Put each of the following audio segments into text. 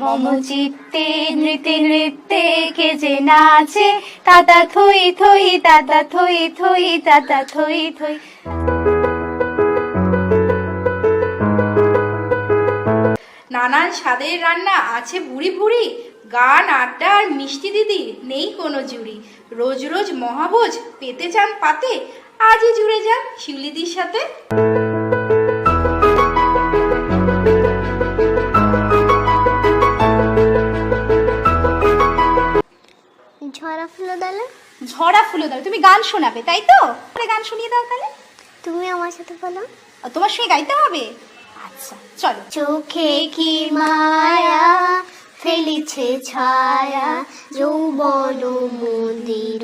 মম চিত্তে নৃত্যে নৃত্যে কে যে নাচে, তাতা থই থই, তাতা থই থই, তাতা থই থই। নানান স্বাদের রান্না আছে ভুড়ি ভুড়ি গান, আড্ডা আর মিষ্টি দিদি, নেই কোনো জুড়ি। রোজ রোজ মহাভোজ, পেতে চান পাতে, আজই জুড়ে যান শিউলিদির সাথে। ঝরা ফুলো দাও তুমি গান শোনাবে তাই তো? গান শুনিয়ে দাও তাহলে। তুমি আমার সাথে বলো। তোমার সঙ্গে গাইতে হবে? আচ্ছা চলো। চোখে কি মায়া ফেলেছে ছায়া? যৌবন মন্দির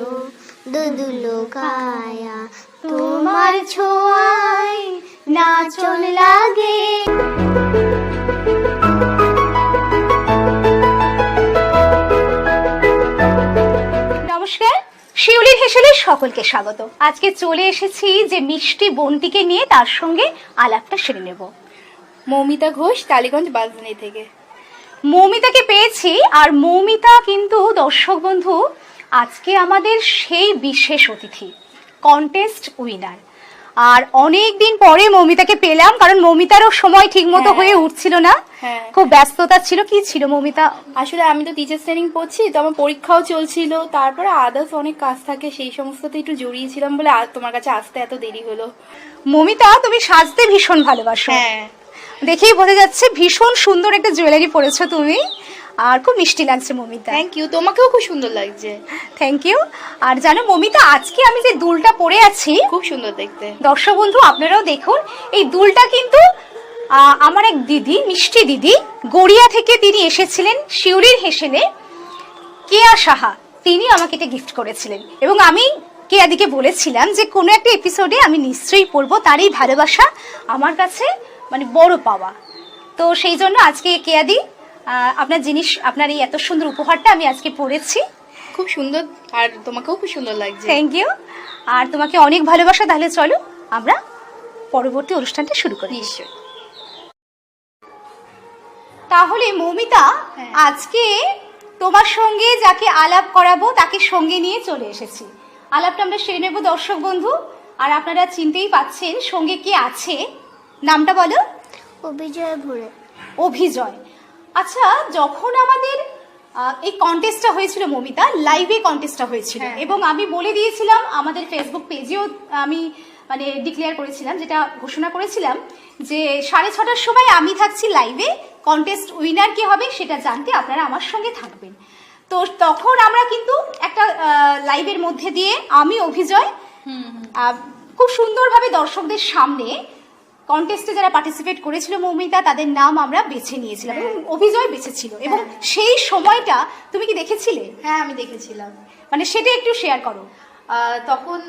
দুদুলো কায়া। তোমার ছোঁয়ায় নাচন লাগে। শিউলির হেসেলে সকলকে স্বাগত। আজকে চলে এসেছি যে মিষ্টি বন্টিকে নিয়ে তার সঙ্গে আলাপটা সেরে নেব। মৌমিতা ঘোষ টালিগঞ্জ বাজনী থেকে। মৌমিতাকে পেয়েছি আর মৌমিতা কিন্তু দর্শক বন্ধু আজকে আমাদের সেই বিশেষ অতিথি কন্টেস্ট উইনার আর অনেক দিন পরে মৌমিতাকে পেলাম কারণ মৌমিতারও সময় ঠিকমতো হ্যাঁ। হয়ে উঠছিল না। হ্যাঁ। খুব ব্যস্ততা ছিল। কি ছিল মৌমিতা? আসলে আমি তো টিচার ট্রেনিং পড়ছি তো আমার পরীক্ষাও চলছিল তারপরে আদার্স অনেক কাজ থাকে সেই সমস্ততে একটু জড়িয়েছিলাম বলে আজ তোমার কাছে আসতে এত দেরি হলো। মৌমিতা তুমি সাজতে ভীষণ ভালোবাসো। হ্যাঁ। দেখেই বোঝা যাচ্ছে ভীষণ সুন্দর একটা জুয়েলারি পরেছো তুমি। আর খুব মিষ্টি লাগছে মমিতা। থ্যাংক ইউ তোমাকেও খুব সুন্দর লাগছে। থ্যাংক ইউ আর জানো মমিতা আজকে আমি যে দুলটা পরে আছি খুব সুন্দর দেখতে। দর্শক বন্ধু আপনারাও দেখুন এই দুলটা কিন্তু আমার এক দিদি মিষ্টি দিদি গড়িয়া থেকে তিনি এসেছিলেন শিউরির হেসেলে। কেয়া সাহা তিনি আমাকে এটা গিফট করেছিলেন। এবং আমি কেয়াদিকে বলেছিলাম যে কোনো একটা এপিসোডে আমি নিশ্চয়ই পড়ব তার এই ভালোবাসা আমার কাছে মানে বড় পাওয়া। তো সেই জন্য আজকে কেয়াদি আপনার জিনিস আপনার এই এত সুন্দর উপহারটা আমি আজকে পড়েছি খুব সুন্দর আর তোমাকেও খুব সুন্দর লাগছে। থ্যাংক ইউ আর তোমাকে অনেক ভালোবাসা তাহলে চলো আমরা পরবর্তী অনুষ্ঠানটা শুরু করি। নিশ্চয়ই। তাহলে মৌমিতা হ্যাঁ। আজকে তোমার সঙ্গে যাকে আলাপ করাবো তাকে সঙ্গে নিয়ে চলে এসেছি। আলাপটা আমরা সেরে নেব দর্শক বন্ধু। আর আপনারা চিনতেই পাচ্ছেন সঙ্গে কে আছে। নামটা বলো। অভিজয় ভরে। অভিজয়। আচ্ছা যখন আমাদের এই কন্টেস্টটা হয়েছিল মমিতা লাইভে কন্টেস্টটা হয়েছিল। হ্যাঁ। এবং আমি বলে দিয়েছিলাম আমাদের ফেসবুক পেজেও আমি মানে ডিক্লেয়ার করেছিলাম যেটা ঘোষণা করেছিলাম যে সাড়ে ছটার সময় আমি থাকছি লাইভে কন্টেস্ট উইনার কি হবে সেটা জানতে আপনারা আমার সঙ্গে থাকবেন। তো তখন আমরা কিন্তু একটা লাইভের মধ্যে দিয়ে আমি অভিজয় খুব সুন্দরভাবে দর্শকদের সামনে কন্টেস্টে যারা পার্টিসিপেট করেছিল মৌমিতা তাদের নাম আমরা বেছে নিয়েছিলাম এবং অভিজয় বেছেছিল। এবং সেই সময়টা তুমি কি দেখেছিলে? হ্যাঁ আমি দেখেছিলাম। মানে সেটা একটু শেয়ার করো। তখন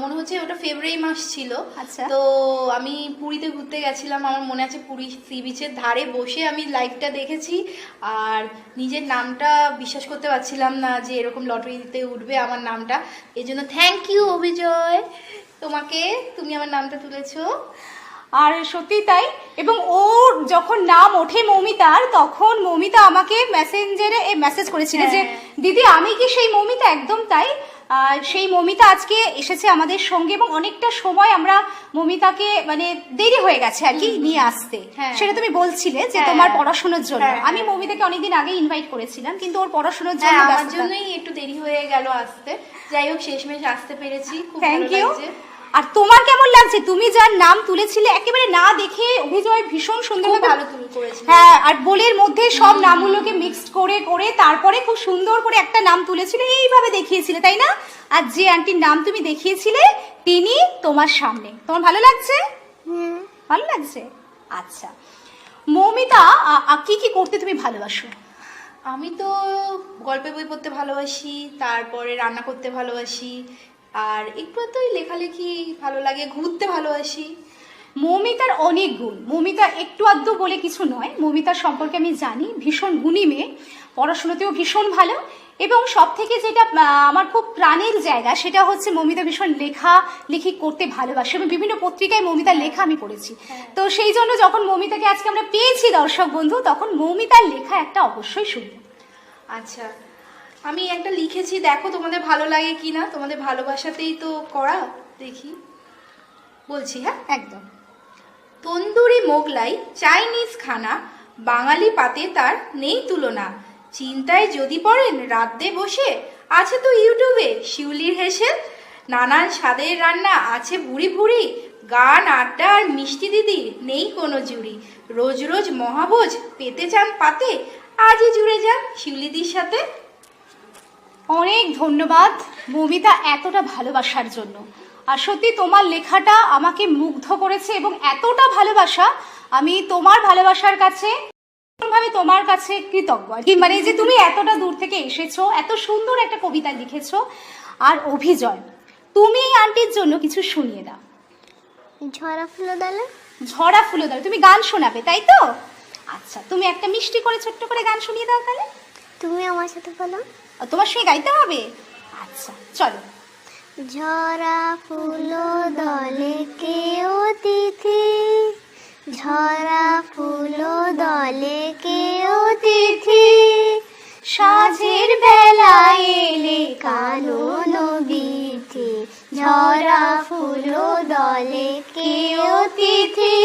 মনে হচ্ছে ওটা ফেব্রুয়ারি মাস ছিল। আচ্ছা। তো আমি পুরীতে ঘুরতে গেছিলাম। আমার মনে আছে পুরী সি বিচের ধারে বসে আমি লাইভটা দেখেছি। আর নিজের নামটা বিশ্বাস করতে পারছিলাম না যে এরকম লটারিতে উঠবে আমার নামটা। এই জন্য থ্যাংক ইউ অভিজয়। তোমাকে তুমি আমার নামটা তুলেছো। আর সত্যি তাই? এবং ওর যখন নাম ওঠে মৌমিতার তখন মৌমিতা আমাকে মেসেঞ্জারে মেসেজ করেছিল যে হ্যাঁ। দিদি আমি কি সেই মৌমিতা? একদম তাই? সেই মমিতা আজকে এসেছে আমাদের সঙ্গে এবং অনেকটা সময় আমরা মমিতাকে মানে দেরি হয়ে গেছে আর কি নিয়ে আসতে। হ্যাঁ। সেটা তুমি বলছিলে যে হ্যাঁ। তোমার পড়াশোনার জন্য। আমি। মৌমিতাকে অনেকদিন আগে ইনভাইট করেছিলাম কিন্তু ওর পড়াশোনার জন্য আমার জন্যই একটু দেরি হয়ে গেল আসতে। যাই হোক শেষমেশ আসতে পেরেছি। থ্যাংক ইউ আর তোমার কেমন লাগছে? তুমি যার নাম তুলেছিলে একেবারে না দেখে অভিজয় ভীষণ সুন্দর ভালো তুমি করেছিলে। হ্যাঁ আর বোলের মধ্যে সব নামগুলোকে মিক্সড করে করে তারপরে খুব সুন্দর করে একটা নাম তুলেছিলে এইভাবে দেখিয়েছিলে তাই না? আর যে আন্টির নাম তুমি দেখিয়েছিলে তিনি তোমার সামনে। তোমার ভালো লাগছে? ভালো লাগছে? আচ্ছা। মৌমিতা কি কি করতে তুমি ভালোবাসো? আমি তো গল্পের বই পড়তে ভালোবাসি তারপরে রান্না করতে ভালোবাসি আর একটু তো লেখালেখি ভালো লাগে ঘুরতে ভালোবাসি। মৌমিতার অনেক গুণ। মৌমিতা একটু আধটু বলে কিছু নয়। মৌমিতার সম্পর্কে আমি জানি ভীষণ গুণী মেয়ে। পড়াশোনাতেও ভীষণ ভালো। এবং সব থেকে যেটা আমার খুব প্রাণের জায়গা সেটা হচ্ছে মমিতা ভীষণ লেখা লেখি করতে ভালোবাসে এবং বিভিন্ন পত্রিকায় মমিতার লেখা আমি পড়েছি। তো সেই জন্য যখন মমিতাকে আজকে আমরা পেয়েছি দর্শক বন্ধু তখন মমিতার লেখা একটা অবশ্যই শুনব। আচ্ছা। আমি একটা লিখেছি দেখো তোমাদের ভালো লাগে কি না তোমাদের ভালোবাসাতেই তো করা দেখি। বলছি হ্যাঁ? একদম। তন্দুরি মোগলাই চাইনিজ খানা বাঙালি পাতে তার নেই তুলনা। চিন্তায় যদি পড়েন রাতে বসে আছে তো ইউটিউবে শিউলির হেসেল। নানান স্বাদের রান্না আছে ভুড়ি ভুড়ি গান আড্ডা আর মিষ্টি দিদি নেই কোনো জুড়ি। রোজ রোজ মহাভোজ পেতে চান পাতে আজই জুড়ে যান শিউলিদির সাথে। অনেক ধন্যবাদ মমিতা এতটা ভালোবাসার জন্য। আর সত্যি তোমার লেখাটা আমাকে মুগ্ধ করেছে এবং এতটা ভালোবাসা আমি তোমার ভালোবাসার কাছে ভাবে তোমার কাছে কৃতজ্ঞ। আর কি মানে যে তুমি এতটা দূর থেকে এসেছ এত সুন্দর একটা কবিতা লিখেছো আর অভিজয় তুমি এই আন্টির জন্য কিছু শুনিয়ে দাও। ঝরা ফুলো ডালে? ঝরা ফুলো দাও তুমি গান শোনাবে তাই তো? আচ্ছা তুমি একটা মিষ্টি করে ছোট্ট করে গান শুনিয়ে দাও তাহলে। তুমি আমার সাথে বলো। তোমার সঙ্গে গাইতে হবে? আচ্ছা চলো। ঝরা ফুলো দলে কেউ তিথি ঝরা ফুল দলে কেউ তিথি সাজের বেলায় এলে কানন বিথি ঝরা ফুলো দলে কেউ তিথি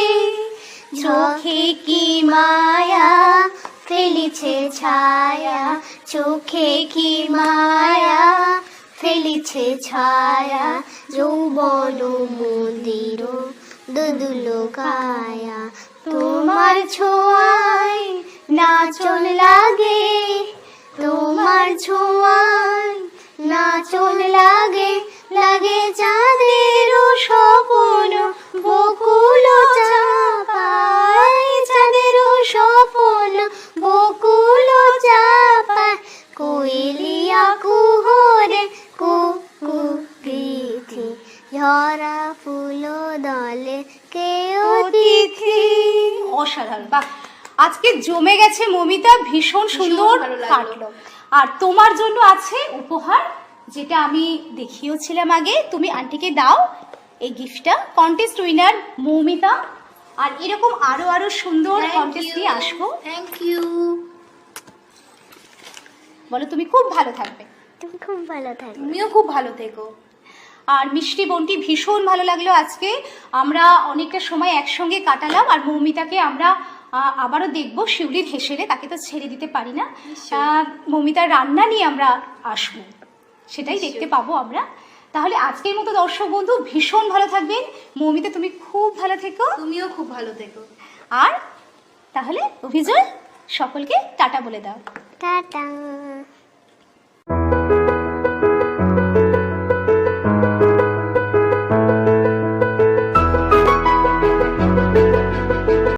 চোখে কি মায়া, ফেলিছে ছায়া চোখে কি মায়া? ফেলিছে ছায়া, যৌবন মন্দির দুদুলো কায়া। তোমার ছোঁয়ায় নাচন লাগে, তোমার ছোঁয়ায় নাচন লাগে। লাগে চাঁদের স্বপন বকুল অসাধারণ। বাহ আজকে জমে গেছে মমিতা ভীষণ সুন্দর কাটলো আর তোমার জন্য আছে উপহার যেটা আমি দেখিয়েছিলাম আগে। তুমি আন্টিকে দাও এই গিফটটা কন্টেস্ট উইনার মৌমিতা। আর এরকম আরও আরও সুন্দর কন্টেস্ট নিয়ে আসব। থ্যাংক ইউ বলো তুমি খুব ভালো থাকবে। তুমি খুব ভালো থাকবে। তুমিও খুব ভালো থেকো। আর মিষ্টি বোনটি ভীষণ ভালো লাগল আজকে। আমরা অনেকটা সময় একসঙ্গে কাটালাম আর মৌমিতাকে আমরা আবারও দেখব শিউলির হেসেলে তাকে তো ছেড়ে দিতে পারি না। মৌমিতার রান্না নিয়ে আমরা আসব। সেটাই দেখতে পাবো আমরা। তাহলে আজকের মতো দর্শক বন্ধু ভীষণ ভালো থাকবেন। মৌমিতা তুমি খুব ভালো থেকো। তুমিও খুব ভালো থেকো। আর তাহলে অভিজয় সকলকে টাটা বলে দাও। টাটা।